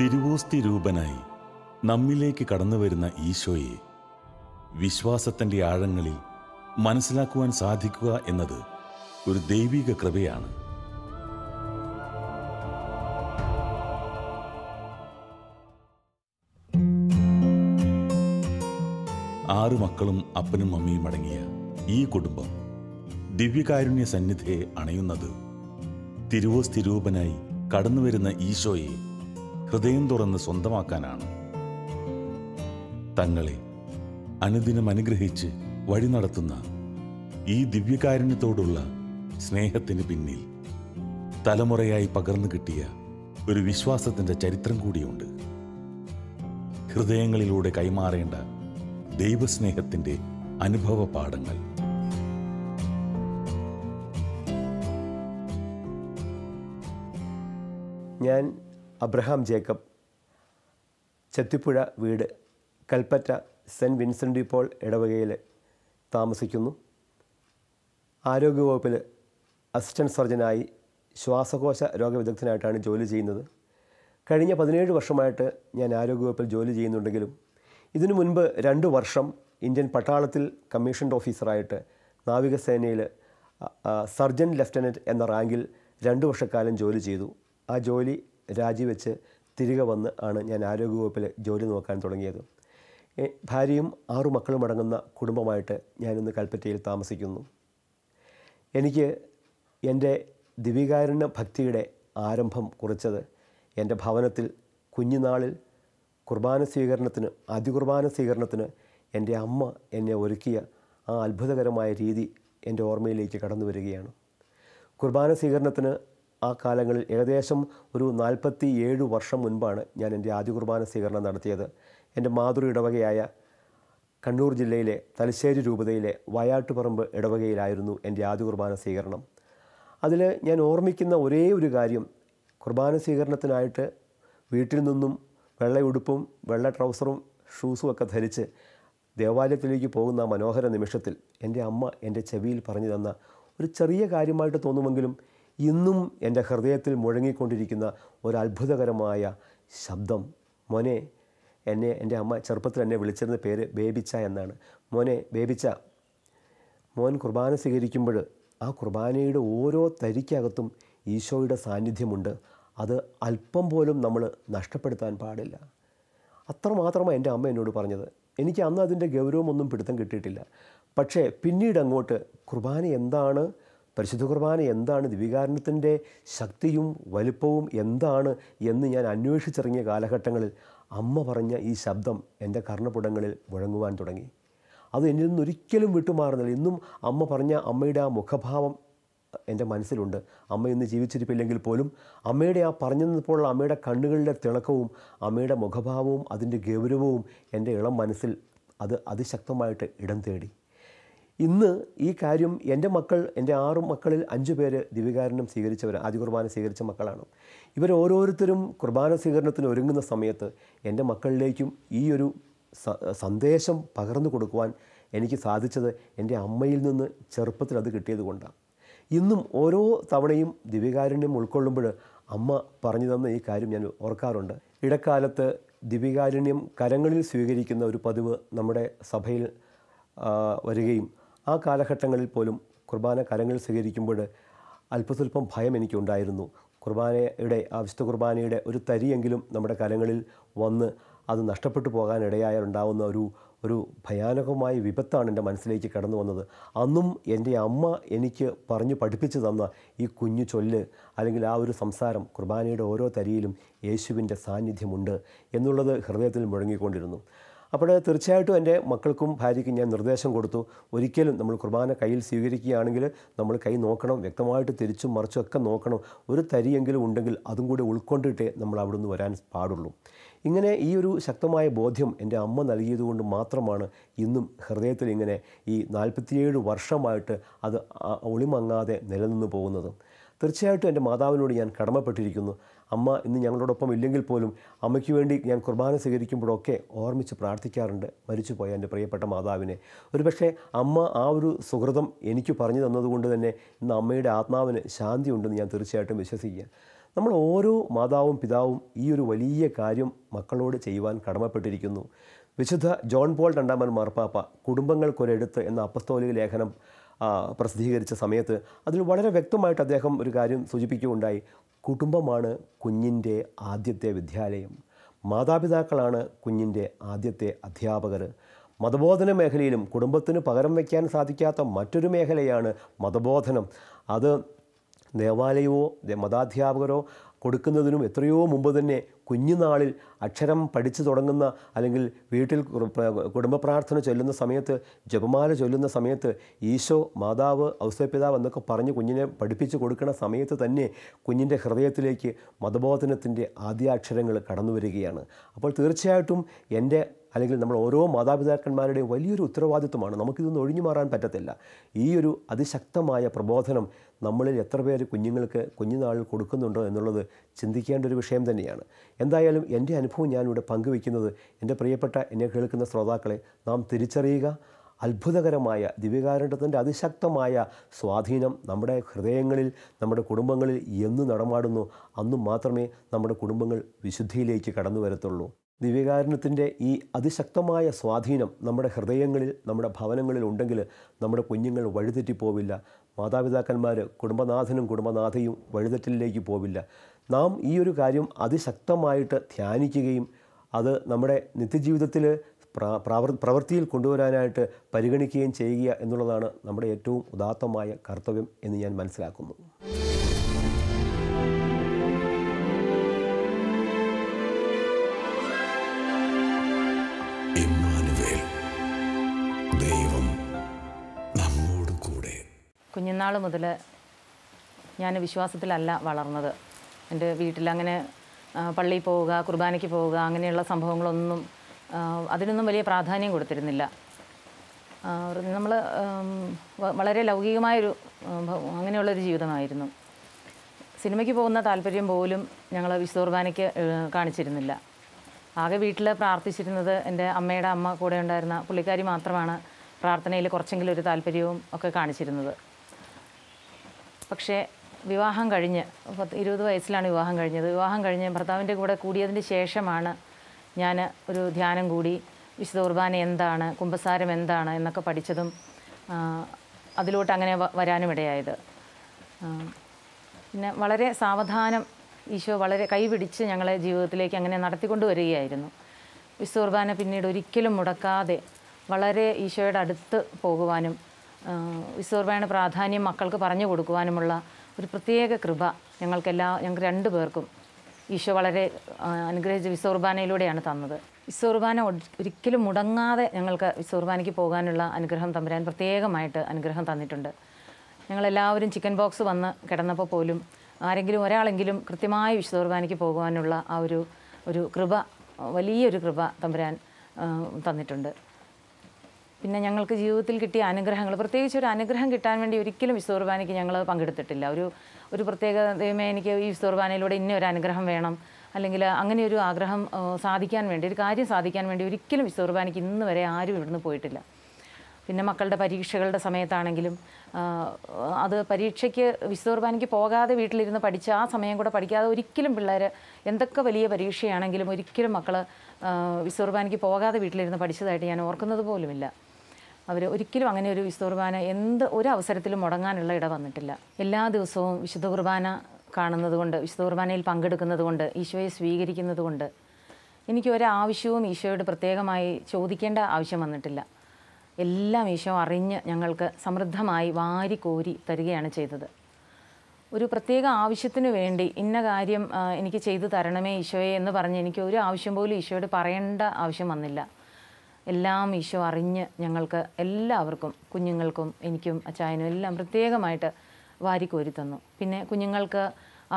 തിരുവോസ്തി രൂപനായി നമ്മിലേക്ക് കടന്നുവരുന്ന ഈശോയെ വിശ്വാസത്തിന്റെ ആഴങ്ങളിൽ മനസ്സിലാക്കുവാൻ സാധിക്കുക എന്നത് ഒരു ദൈവിക കൃപയാണ്. ആറു മക്കളും അപ്പനും അമ്മയും അടങ്ങിയ ഈ കുടുംബം ദിവ്യകാരുണ്യ സന്നിധിയെ അണയുന്നത് തിരുവോസ്തി രൂപനായി കടന്നുവരുന്ന ഈശോയെ ഹൃദയം തുറന്ന് സ്വന്തമാക്കാനാണ്. തങ്ങളെ അനുദിനം അനുഗ്രഹിച്ച് വഴി നടത്തുന്ന ഈ ദിവ്യകാരുണ്യത്തോടുള്ള സ്നേഹത്തിന് പിന്നിൽ തലമുറയായി പകർന്നു കിട്ടിയ ഒരു വിശ്വാസത്തിന്റെ ചരിത്രം കൂടിയുണ്ട്. ഹൃദയങ്ങളിലൂടെ കൈമാറേണ്ട ദൈവസ്നേഹത്തിന്റെ അനുഭവ പാഠങ്ങൾ. ഞാൻ അബ്രഹാം ജേക്കബ്. ചെത്തിപ്പുഴ വീട്. കൽപ്പറ്റ സെന്റ് വിൻസെന്റ് പോൾ ഇടവകയിൽ താമസിക്കുന്നു. ആരോഗ്യവകുപ്പിൽ അസിസ്റ്റന്റ് സർജനായി ശ്വാസകോശ രോഗവിദഗ്ധനായിട്ടാണ് ജോലി ചെയ്യുന്നത്. കഴിഞ്ഞ പതിനേഴ് വർഷമായിട്ട് ഞാൻ ആരോഗ്യവകുപ്പിൽ ജോലി ചെയ്യുന്നുണ്ടെങ്കിലും ഇതിനു മുൻപ് രണ്ട് വർഷം ഇന്ത്യൻ പട്ടാളത്തിൽ കമ്മീഷൻഡ് ഓഫീസറായിട്ട് നാവികസേനയിൽ സർജൻ ലെഫ്റ്റനന്റ് എന്ന റാങ്കിൽ രണ്ട് വർഷക്കാലം ജോലി ചെയ്തു. ആ ജോലി രാജിവെച്ച് തിരികെ വന്ന് ആണ് ഞാൻ ആരോഗ്യവകുപ്പിൽ ജോലി നോക്കാൻ തുടങ്ങിയത്. ഭാര്യയും ആറു മക്കളും അടങ്ങുന്ന കുടുംബമായിട്ട് ഞാനിന്ന് കൽപ്പറ്റയിൽ താമസിക്കുന്നു. എനിക്ക് എന്റെ ദിവികാരുണ്യ ഭക്തിയുടെ ആരംഭം കുറിച്ചത് എന്റെ ഭവനത്തിൽ കുഞ്ഞുനാളിൽ കുർബാന സ്വീകരണത്തിന് അതികുർബാന സ്വീകരണത്തിന് എന്റെ അമ്മ എന്നെ ഒരുക്കിയ ആ അത്ഭുതകരമായ രീതി എന്റെ ഓർമ്മയിലേക്ക് കടന്നു വരികയാണ് കുർബാന സ്വീകരണത്തിന് ആ കാലങ്ങളിൽ ഏകദേശം ഒരു നാൽപ്പത്തി ഏഴ് വർഷം മുൻപാണ് ഞാൻ എന്റെ ആദ്യ കുർബാന സ്വീകരണം നടത്തിയത്. എന്റെ മാതൃ ഇടവകയായ കണ്ണൂർ ജില്ലയിലെ തലശ്ശേരി രൂപതയിലെ വയാട്ടുപറമ്പ് ഇടവകയിലായിരുന്നു എന്റെ ആദ്യ കുർബാന സ്വീകരണം. അതിൽ ഞാൻ ഓർമ്മിക്കുന്ന ഒരേ ഒരു കാര്യം. കുർബാന സ്വീകരണത്തിനായിട്ട് വീട്ടിൽ നിന്നും വെള്ള ഉടുപ്പും വെള്ള ട്രൗസറും ഷൂസും ഒക്കെ ധരിച്ച് ദേവാലയത്തിലേക്ക് പോകുന്ന മനോഹര നിമിഷത്തിൽ എന്റെ അമ്മ എന്റെ ചെവിയിൽ പറഞ്ഞു തന്ന ഒരു ചെറിയ കാര്യമായിട്ട് തോന്നുമെങ്കിലും ഇന്നും എന്റെ ഹൃദയത്തിൽ മുഴങ്ങിക്കൊണ്ടിരിക്കുന്ന ഒരു അത്ഭുതകരമായ ശബ്ദം. മോനെ എന്നെ എന്റെ അമ്മ ചെറുപ്പത്തിൽ എന്നെ വിളിച്ചിരുന്ന പേര് ബേബിച്ച എന്നാണ്. മോനെ ബേബിച്ച മോൻ കുർബാന സ്വീകരിക്കുമ്പോൾ ആ കുർബാനയുടെ ഓരോ തരിക്കകത്തും ഈശോയുടെ സാന്നിധ്യമുണ്ട്. അത് അല്പം പോലും നമ്മൾ നഷ്ടപ്പെടുത്താൻ പാടില്ല. അത്രമാത്രമാണ് എന്റെ അമ്മ എന്നോട് പറഞ്ഞത്. എനിക്ക് അന്ന് അതിന്റെ ഗൗരവമൊന്നും പിടുത്തം കിട്ടിയിട്ടില്ല. പക്ഷേ പിന്നീട് അങ്ങോട്ട് കുർബാന എന്താണ് പരിശുദ്ധ കുർബാന എന്താണ് ദിവികാരണത്തിന്റെ ശക്തിയും വലുപ്പവും എന്താണ് എന്ന് ഞാൻ അന്വേഷിച്ചിറങ്ങിയ കാലഘട്ടങ്ങളിൽ അമ്മ പറഞ്ഞ ഈ ശബ്ദം എന്റെ കർണപുടങ്ങളിൽ മുഴങ്ങുവാൻ തുടങ്ങി. അത് എന്നിൽ നിന്ന് ഒരിക്കലും വിട്ടുമാറുന്നില്ല. ഇന്നും അമ്മ പറഞ്ഞ അമ്മയുടെ ആ മുഖഭാവം എന്റെ മനസ്സിലുണ്ട്. അമ്മ ഇന്ന് ജീവിച്ചിരിപ്പില്ലെങ്കിൽ പോലും അമ്മയുടെ ആ പറഞ്ഞപ്പോഴുള്ള അമ്മയുടെ കണ്ണുകളുടെ തിളക്കവും അമ്മയുടെ മുഖഭാവവും അതിന്റെ ഗൗരവവും എന്റെ ഇളം മനസ്സിൽ അത് അതിശക്തമായിട്ട് ഇടം തേടി. ഇന്ന് ഈ കാര്യം എന്റെ മക്കൾ എന്റെ ആറ് മക്കളിൽ അഞ്ച് പേര് ദിവികാരണം സ്വീകരിച്ചവർ ആദ്യ കുർബാന സ്വീകരിച്ച മക്കളാണ്. ഇവർ ഓരോരുത്തരും കുർബാന സ്വീകരണത്തിന് ഒരുങ്ങുന്ന സമയത്ത് എന്റെ മക്കളിലേക്കും ഈ ഒരു സന്ദേശം പകർന്നു കൊടുക്കുവാൻ എനിക്ക് സാധിച്ചത് എന്റെ അമ്മയിൽ നിന്ന് ചെറുപ്പത്തിൽ അത് കിട്ടിയത് കൊണ്ടാണ്. ഇന്നും ഓരോ തവണയും ദിവികാരുണ്യം ഉൾക്കൊള്ളുമ്പോൾ അമ്മ പറഞ്ഞു തന്ന ഈ കാര്യം ഞാൻ ഓർക്കാറുണ്ട്. ഇടക്കാലത്ത് ദിവികാരുണ്യം കരങ്ങളിൽ സ്വീകരിക്കുന്ന ഒരു പതിവ് നമ്മുടെ സഭയിൽ വരികയും ആ കാലഘട്ടങ്ങളിൽ പോലും കുർബാന കരങ്ങളിൽ സ്വീകരിക്കുമ്പോൾ അല്പസ്വല്പം ഭയം എനിക്കുണ്ടായിരുന്നു. കുർബാനയുടെ ആ വിശുദ്ധ കുർബാനയുടെ ഒരു തരിയെങ്കിലും നമ്മുടെ കരങ്ങളിൽ വന്ന് അത് നഷ്ടപ്പെട്ടു പോകാനിടയായുണ്ടാവുന്ന ഒരു ഒരു ഭയാനകമായ വിപത്താണ് എന്റെ മനസ്സിലേക്ക് കടന്നു വന്നത്. അന്നും എന്റെ അമ്മ എനിക്ക് പറഞ്ഞു പഠിപ്പിച്ചു തന്ന ഈ കുഞ്ഞു ചൊല്ല് അല്ലെങ്കിൽ ആ ഒരു സംസാരം കുർബാനയുടെ ഓരോ തരിയിലും യേശുവിന്റെ സാന്നിധ്യമുണ്ട് എന്നുള്ളത് ഹൃദയത്തിൽ മുഴങ്ങിക്കൊണ്ടിരുന്നു. അപ്പോൾ തീർച്ചയായിട്ടും എന്റെ മക്കൾക്കും ഭാര്യയ്ക്കും ഞാൻ നിർദ്ദേശം കൊടുത്തു. ഒരിക്കലും നമ്മൾ കുർബാന കയ്യിൽ സ്വീകരിക്കുകയാണെങ്കിൽ നമ്മൾ കൈ നോക്കണം വ്യക്തമായിട്ട് തിരിച്ചും മറിച്ചും ഒക്കെ നോക്കണം. ഒരു തരിയെങ്കിലും ഉണ്ടെങ്കിൽ അതും കൂടി ഉൾക്കൊണ്ടിട്ടേ നമ്മൾ അവിടുന്ന് വരാൻ പാടുള്ളൂ. ഇങ്ങനെ ഈ ഒരു ശക്തമായ ബോധ്യം എന്റെ അമ്മ നൽകിയതുകൊണ്ട് മാത്രമാണ് ഇന്നും ഹൃദയത്തിൽ ഇങ്ങനെ ഈ നാൽപ്പത്തിയേഴ് വർഷമായിട്ട് അത് ഒളിമങ്ങാതെ നിലനിന്ന് പോകുന്നത്. തീർച്ചയായിട്ടും എന്റെ മാതാവിനോട് ഞാൻ കടമപ്പെട്ടിരിക്കുന്നു. അമ്മ ഇന്ന് ഞങ്ങളോടൊപ്പം ഇല്ലെങ്കിൽ പോലും അമ്മയ്ക്ക് വേണ്ടി ഞാൻ കുർബാന സ്വീകരിക്കുമ്പോഴൊക്കെ ഓർമ്മിച്ച് പ്രാർത്ഥിക്കാറുണ്ട്. മരിച്ചുപോയ എന്റെ പ്രിയപ്പെട്ട മാതാവിനെ. ഒരുപക്ഷെ അമ്മ ആ ഒരു സുഹൃതം എനിക്ക് പറഞ്ഞു തന്നതുകൊണ്ട് തന്നെ ഇന്ന് അമ്മയുടെ ആത്മാവിന് ശാന്തി ഉണ്ടെന്ന് ഞാൻ തീർച്ചയായിട്ടും വിശ്വസിക്കുക. നമ്മൾ ഓരോ മാതാവും പിതാവും ഈ ഒരു വലിയ കാര്യം മക്കളോട് ചെയ്യുവാൻ കടമപ്പെട്ടിരിക്കുന്നു. വിശുദ്ധ ജോൺ പോൾ രണ്ടാമൻ മാർപ്പാപ്പ കുടുംബങ്ങൾക്കൊരെടുത്ത് എന്ന അപ്പസ്തോലിക ലേഖനം പ്രസിദ്ധീകരിച്ച സമയത്ത് അതിൽ വളരെ വ്യക്തമായിട്ട് അദ്ദേഹം ഒരു കാര്യം സൂചിപ്പിക്കുകയുണ്ടായി. കുടുംബമാണ് കുഞ്ഞിന്റെ ആദ്യത്തെ വിദ്യാലയം. മാതാപിതാക്കളാണ് കുഞ്ഞിന്റെ ആദ്യത്തെ അധ്യാപകർ. മതബോധന മേഖലയിലും കുടുംബത്തിന് പകരം വയ്ക്കാൻ സാധിക്കാത്ത മറ്റൊരു മേഖലയാണ് മതബോധനം. അത് ദേവാലയമോ മതാധ്യാപകരോ കൊടുക്കുന്നതിനും എത്രയോ മുമ്പ് തന്നെ കുഞ്ഞുനാളിൽ അക്ഷരം പഠിച്ചു തുടങ്ങുന്ന അല്ലെങ്കിൽ വീട്ടിൽ കുടുംബ പ്രാർത്ഥന ചൊല്ലുന്ന സമയത്ത് ജപമാല ചൊല്ലുന്ന സമയത്ത് ഈശോ മാതാവ് ഔസപിതാവ് എന്നൊക്കെ പറഞ്ഞ് കുഞ്ഞിനെ പഠിപ്പിച്ചു കൊടുക്കുന്ന സമയത്ത് തന്നെ കുഞ്ഞിന്റെ ഹൃദയത്തിലേക്ക് മതബോധനത്തിന്റെ ആദ്യാക്ഷരങ്ങൾ കടന്നു വരികയാണ്. അപ്പോൾ തീർച്ചയായിട്ടും എന്റെ അല്ലെങ്കിൽ നമ്മൾ ഓരോ മാതാപിതാക്കന്മാരുടെയും വലിയൊരു ഉത്തരവാദിത്വമാണ് നമുക്കിതൊന്നും ഒഴിഞ്ഞു മാറാൻ പറ്റത്തില്ല. ഈ ഒരു അതിശക്തമായ പ്രബോധനം നമ്മളിൽ എത്ര പേര് കുഞ്ഞുങ്ങൾക്ക് കുഞ്ഞുനാളിൽ കൊടുക്കുന്നുണ്ടോ എന്നുള്ളത് ചിന്തിക്കേണ്ട ഒരു വിഷയം തന്നെയാണ്. എന്തായാലും എന്റെ അനുഭവം ഞാനിവിടെ പങ്കുവയ്ക്കുന്നത് എന്റെ പ്രിയപ്പെട്ട എന്നെ കേൾക്കുന്ന ശ്രോതാക്കളെ നാം തിരിച്ചറിയുക. അത്ഭുതകരമായ ദിവ്യകാരുണ്യത്തിന്റെ അതിശക്തമായ സ്വാധീനം നമ്മുടെ ഹൃദയങ്ങളിൽ നമ്മുടെ കുടുംബങ്ങളിൽ എന്ന് നടമാടുന്നു. അന്നു മാത്രമേ നമ്മുടെ കുടുംബങ്ങൾ വിശുദ്ധിയിലേക്ക് കടന്നു വരത്തുള്ളൂ. ദിവ്യകാരുണ്യത്തിന്റെ ഈ അതിശക്തമായ സ്വാധീനം നമ്മുടെ ഹൃദയങ്ങളിൽ നമ്മുടെ ഭവനങ്ങളിൽ ഉണ്ടെങ്കിൽ നമ്മുടെ കുഞ്ഞുങ്ങൾ വഴിതെറ്റിപ്പോവില്ല. മാതാപിതാക്കന്മാർ കുടുംബനാഥനും കുടുംബനാഥയും വഴിതെറ്റലിലേക്ക് പോവില്ല. നാം ഈ ഒരു കാര്യം അതിശക്തമായിട്ട് ധ്യാനിക്കുകയും അത് നമ്മുടെ നിത്യജീവിതത്തിൽ പ്രവൃത്തിയിൽ കൊണ്ടുവരാനായിട്ട് പരിഗണിക്കുകയും ചെയ്യുക എന്നുള്ളതാണ് നമ്മുടെ ഏറ്റവും ഉദാത്തമായ കർത്തവ്യം എന്ന് ഞാൻ മനസ്സിലാക്കുന്നു. കുഞ്ഞുനാൾ മുതൽ ഞാൻ വിശ്വാസത്തിലല്ല വളർന്നത്. എന്റെ വീട്ടിൽ അങ്ങനെ പള്ളിയിൽ പോവുക കുർബാനയ്ക്ക് പോവുക അങ്ങനെയുള്ള സംഭവങ്ങളൊന്നും അതിനൊന്നും വലിയ പ്രാധാന്യം കൊടുത്തിരുന്നില്ല. നമ്മൾ വളരെ ലൗകികമായൊരു അങ്ങനെയുള്ളൊരു ജീവിതമായിരുന്നു. സിനിമയ്ക്ക് പോകുന്ന താല്പര്യം പോലും ഞങ്ങൾ വിശുദ്ധ കാണിച്ചിരുന്നില്ല. ആകെ വീട്ടിൽ പ്രാർത്ഥിച്ചിരുന്നത് എന്റെ അമ്മയുടെ അമ്മ കൂടെ ഉണ്ടായിരുന്ന പുള്ളിക്കാരി മാത്രമാണ് പ്രാർത്ഥനയിൽ കുറച്ചെങ്കിലും ഒരു താല്പര്യവും ഒക്കെ കാണിച്ചിരുന്നത്. പക്ഷേ വിവാഹം കഴിഞ്ഞ് പത്ത് ഇരുപത് വയസ്സിലാണ് വിവാഹം കഴിഞ്ഞത്. വിവാഹം കഴിഞ്ഞ് ഭർത്താവിന്റെ കൂടെ കൂടിയതിന് ശേഷമാണ് ഞാൻ ഒരു ധ്യാനം കൂടി വിശുദ്ധ കുർബാന എന്താണ് കുംഭസാരം എന്താണ് എന്നൊക്കെ പഠിച്ചതും അതിലോട്ട് അങ്ങനെ വരാനും ഇടയായത് പിന്നെ വളരെ സാവധാനം ഈശോ വളരെ കൈപിടിച്ച് ഞങ്ങളെ ജീവിതത്തിലേക്ക് അങ്ങനെ നടത്തിക്കൊണ്ട് വരികയായിരുന്നു വിശുദ്ധ കുർബാന പിന്നീട് ഒരിക്കലും മുടക്കാതെ വളരെ ഈശോയുടെ അടുത്ത് പോകുവാനും ആ, വിശ്വകുർബാനയുടെ പ്രാധാന്യം മക്കൾക്ക് പറഞ്ഞു കൊടുക്കുവാനുമുള്ള ഒരു പ്രത്യേക കൃപ ഞങ്ങൾക്കെല്ലാ ഞങ്ങൾക്ക് രണ്ടു പേർക്കും ഈശോ വളരെ അനുഗ്രഹിച്ച് വിശ്വകുർബാനയിലൂടെയാണ് തന്നത്. വിശ്വർബാന ഒരിക്കലും മുടങ്ങാതെ ഞങ്ങൾക്ക് വിശ്വർബാനയ്ക്ക് പോകാനുള്ള അനുഗ്രഹം തമ്പുരാൻ പ്രത്യേകമായിട്ട് അനുഗ്രഹം തന്നിട്ടുണ്ട്. ഞങ്ങളെല്ലാവരും ചിക്കൻ ബോക്സ് വന്ന് കിടന്നപ്പോൾ പോലും ആരെങ്കിലും ഒരാളെങ്കിലും കൃത്യമായി വിശ്വർബാനയ്ക്ക് പോകുവാനുള്ള ആ ഒരു ഒരു കൃപ വലിയൊരു കൃപ തമ്പുരാൻ തന്നിട്ടുണ്ട്. പിന്നെ ഞങ്ങൾക്ക് ജീവിതത്തിൽ കിട്ടിയ അനുഗ്രഹങ്ങൾ. പ്രത്യേകിച്ച് ഒരു അനുഗ്രഹം കിട്ടാൻ വേണ്ടി ഒരിക്കലും വിശുദ്ധ കുർബാനയ്ക്ക് ഞങ്ങൾ പങ്കെടുത്തിട്ടില്ല. ഒരു ഒരു പ്രത്യേക ദൈവമേ എനിക്ക് ഈ വിശുദ്ധ കുർബാനയിലൂടെ ഇന്ന ഒരു അനുഗ്രഹം വേണം. അല്ലെങ്കിൽ അങ്ങനെ ഒരു ആഗ്രഹം സാധിക്കാൻ വേണ്ടി ഒരു കാര്യം സാധിക്കാൻ വേണ്ടി ഒരിക്കലും വിശുദ്ധ കുർബാനയ്ക്ക് ഇന്ന് വരെ ആരും ഇവിടുന്ന് പോയിട്ടില്ല. പിന്നെ മക്കളുടെ പരീക്ഷകളുടെ സമയത്താണെങ്കിലും അത് പരീക്ഷയ്ക്ക് വിശുദ്ധ കുർബാനയ്ക്ക് പോകാതെ വീട്ടിലിരുന്ന് പഠിച്ച ആ സമയം കൂടെ പഠിക്കാതെ ഒരിക്കലും പിള്ളേർ എന്തൊക്കെ വലിയ പരീക്ഷയാണെങ്കിലും ഒരിക്കലും മക്കൾ വിശുദ്ധ കുർബാനയ്ക്ക് പോകാതെ വീട്ടിലിരുന്ന് പഠിച്ചതായിട്ട് ഞാൻ ഓർക്കുന്നത് പോലുമില്ല അവർ ഒരിക്കലും അങ്ങനെ ഒരു വിശുദ്ധ കുർബാന എന്ത് ഒരു അവസരത്തിലും മുടങ്ങാനുള്ള ഇട വന്നിട്ടില്ല. എല്ലാ ദിവസവും വിശുദ്ധ കുർബാന കാണുന്നത് കൊണ്ട് വിശുദ്ധ കുർബാനയിൽ പങ്കെടുക്കുന്നത് കൊണ്ട് ഈശോയെ സ്വീകരിക്കുന്നത് കൊണ്ട് എനിക്ക് ഒരാവശ്യവും ഈശോയോട് പ്രത്യേകമായി ചോദിക്കേണ്ട ആവശ്യം വന്നിട്ടില്ല. എല്ലാം ഈശോ അറിഞ്ഞ് ഞങ്ങൾക്ക് സമൃദ്ധമായി വാരി കോരി തരികയാണ് ചെയ്തത്. ഒരു പ്രത്യേക ആവശ്യത്തിന് വേണ്ടി ഇന്ന കാര്യം എനിക്ക് ചെയ്തു തരണമേ ഈശോയെ എന്ന് പറഞ്ഞ് എനിക്ക് ഒരു ആവശ്യം പോലും ഈശോയോട് പറയേണ്ട ആവശ്യം വന്നില്ല. എല്ലാം ഈശോ അറിഞ്ഞ് ഞങ്ങൾക്ക് എല്ലാവർക്കും കുഞ്ഞുങ്ങൾക്കും എനിക്കും അച്ചായനും എല്ലാം പ്രത്യേകമായിട്ട് വാരിക്കോരി തന്നു. പിന്നെ കുഞ്ഞുങ്ങൾക്ക്